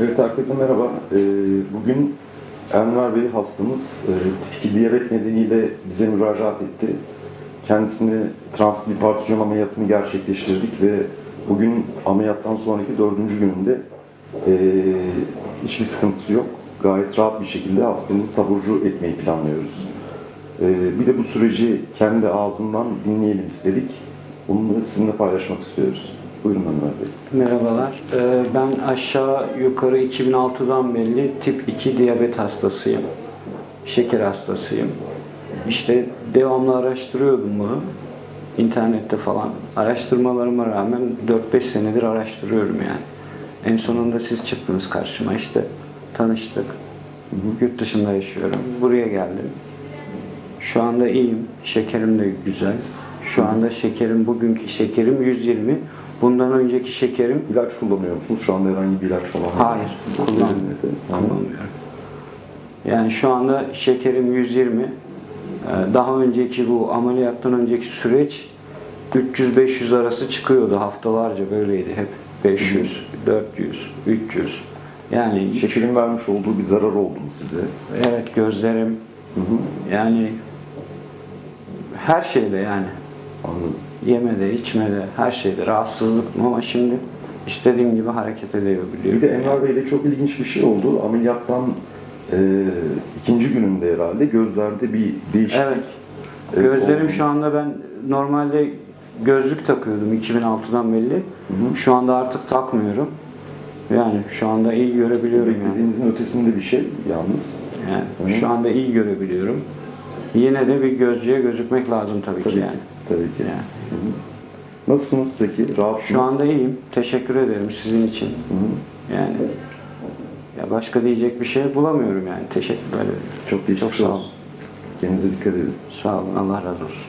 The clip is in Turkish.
Evet herkese merhaba. Ee, Bugün Enver Bey hastamız e, tip 2 diyabet nedeniyle bize müracaat etti. Kendisine translipartisyon ameliyatını gerçekleştirdik ve bugün ameliyattan sonraki dördüncü gününde e, hiçbir sıkıntısı yok. Gayet rahat bir şekilde hastamızı taburcu etmeyi planlıyoruz. E, Bir de bu süreci kendi ağzından dinleyelim istedik. Bunu da sizinle paylaşmak istiyoruz. Buyurun Enver Bey. Merhabalar. Ee, Ben aşağı yukarı 2006'dan belli tip 2 diyabet hastasıyım. Şeker hastasıyım. İşte devamlı araştırıyordum bunu. İnternette falan. Araştırmalarıma rağmen 4-5 senedir araştırıyorum yani. En sonunda siz çıktınız karşıma işte. Tanıştık. Yurt dışında yaşıyorum. Buraya geldim. Şu anda iyiyim. Şekerim de güzel. Şu anda şekerim, bugünkü şekerim 120. Bundan önceki şekerim İlaç kullanıyor musunuz? Şu anda herhangi bir ilaç falan? Hayır, kullanmıyorum. kullanmıyorum. Yani şu anda şekerim 120. Ee, Daha önceki bu ameliyattan önceki süreç 300-500 arası çıkıyordu haftalarca böyleydi hep 500, 400, 300. Yani hiç- Şekerin vermiş olduğu bir zarar oldu mu size? evet gözlerim yani her şeyde yani Anladım. yemede, içmede, her şeyde rahatsızlık ama şimdi istediğim gibi hareket edebiliyorum. Bir de Enver Bey'de çok ilginç bir şey oldu. Ameliyattan e, ikinci gününde herhalde gözlerde bir değişiklik. Evet. e, Gözlerim oldu. şu anda ben normalde gözlük takıyordum 2006'dan belli. Şu anda artık takmıyorum. Yani şu anda iyi görebiliyorum yani. Beklediğinizin ötesinde bir şey yalnız. yani. Şu anda iyi görebiliyorum. Yine de bir gözcüye gözükmek lazım tabii, Tabii ki ki. Tabii ki. yani. Hı hı. Nasılsınız peki? Rahatsınız? Şu anda iyiyim. Teşekkür ederim sizin için. Yani ya başka diyecek bir şey bulamıyorum yani. Teşekkür ederim. Çok Çok sağ olun. Kendinize dikkat edin. Sağ olun. Allah razı olsun.